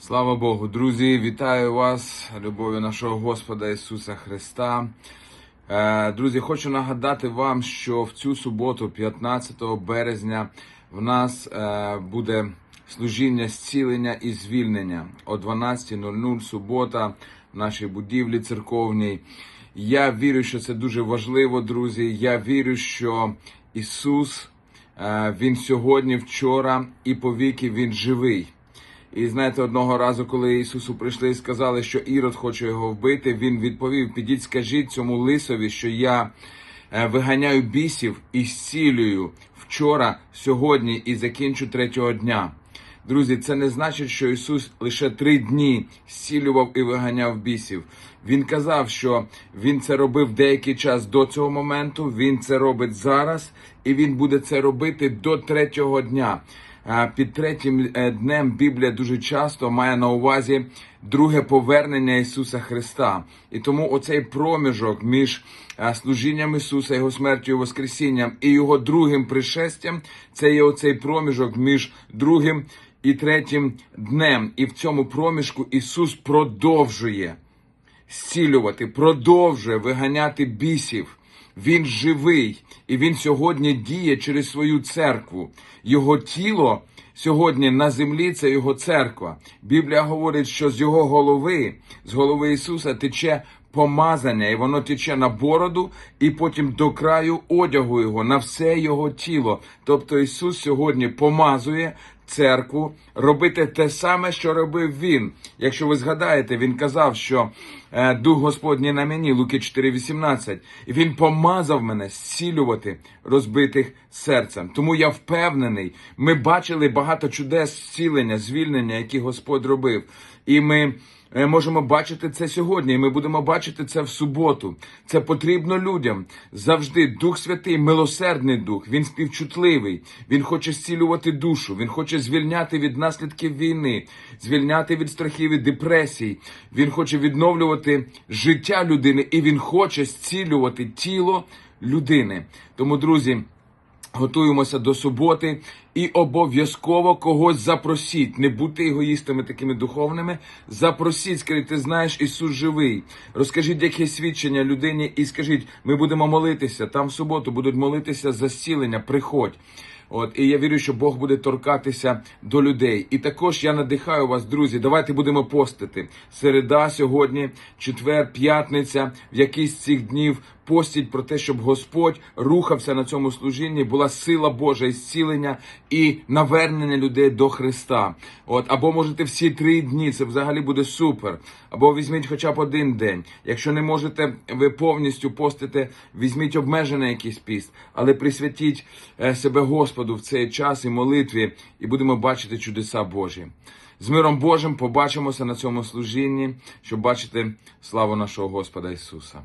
Слава Богу, друзі! Вітаю вас, любов'ю нашого Господа Ісуса Христа. Е, Друзі, хочу нагадати вам, що в цю суботу, 15 березня, в нас е, буде служіння зцілення і звільнення о 12.00 субота в нашій будівлі церковній. Я вірю, що це дуже важливо, друзі. Я вірю, що Ісус е, Він сьогодні, вчора і повіки Він живий. І знаєте, одного разу, коли Ісусу прийшли і сказали, що Ірод хоче його вбити, він відповів: підіть, скажіть цьому лисові, що я е, виганяю бісів і зцілюю вчора, сьогодні і закінчу третього дня. Друзі, це не значить, що Ісус лише три дні зцілював і виганяв бісів. Він казав, що Він це робив деякий час до цього моменту, Він це робить зараз, і Він буде це робити до третього дня. Під третім е, днем Біблія дуже часто має на увазі друге повернення Ісуса Христа. І тому оцей проміжок між е, служінням Ісуса, Його смертю і Воскресінням і Його другим пришестям, це є оцей проміжок між другим і третім днем. І в цьому проміжку Ісус продовжує зцілювати, продовжує виганяти бісів. Він живий і він сьогодні діє через свою церкву. Його тіло сьогодні на землі це його церква. Біблія говорить, що з його голови, з голови Ісуса, тече помазання, і воно тече на бороду, і потім до краю одягу його, на все його тіло. Тобто Ісус сьогодні помазує церкву робити те саме, що робив він. Якщо ви згадаєте, він казав, що е, Дух Господній на мені, Луки 4,18, і він помазав мене зцілювати розбитих серцем. Тому я впевнений, ми бачили багато чудес зцілення, звільнення, які Господь робив. І ми можемо бачити це сьогодні, і ми будемо бачити це в суботу. Це потрібно людям. Завжди Дух Святий, милосердний дух, він співчутливий, він хоче зцілювати душу, він хоче звільняти від наслідків війни, звільняти від страхів і депресій. Він хоче відновлювати життя людини, і він хоче зцілювати тіло людини. Тому, друзі. Готуємося до суботи і обов'язково когось запросіть. Не будьте егоїстами такими духовними. Запросіть, скажіть, ти знаєш, Ісус живий. Розкажіть, яке свідчення людині, і скажіть, ми будемо молитися. Там в суботу будуть молитися за зцілення. Приходь. От і я вірю, що Бог буде торкатися до людей. І також я надихаю вас, друзі. Давайте будемо постити. Середа сьогодні, четвер, п'ятниця, в якийсь з цих днів постіть про те, щоб Господь рухався на цьому служінні, була сила Божа і зцілення і навернення людей до Христа. От або можете всі три дні, це взагалі буде супер. Або візьміть хоча б один день. Якщо не можете ви повністю постити, візьміть обмежений якийсь піст, але присвятіть е, себе Господу в цей час і молитві, і будемо бачити чудеса Божі. З миром Божим побачимося на цьому служінні, щоб бачити славу нашого Господа Ісуса.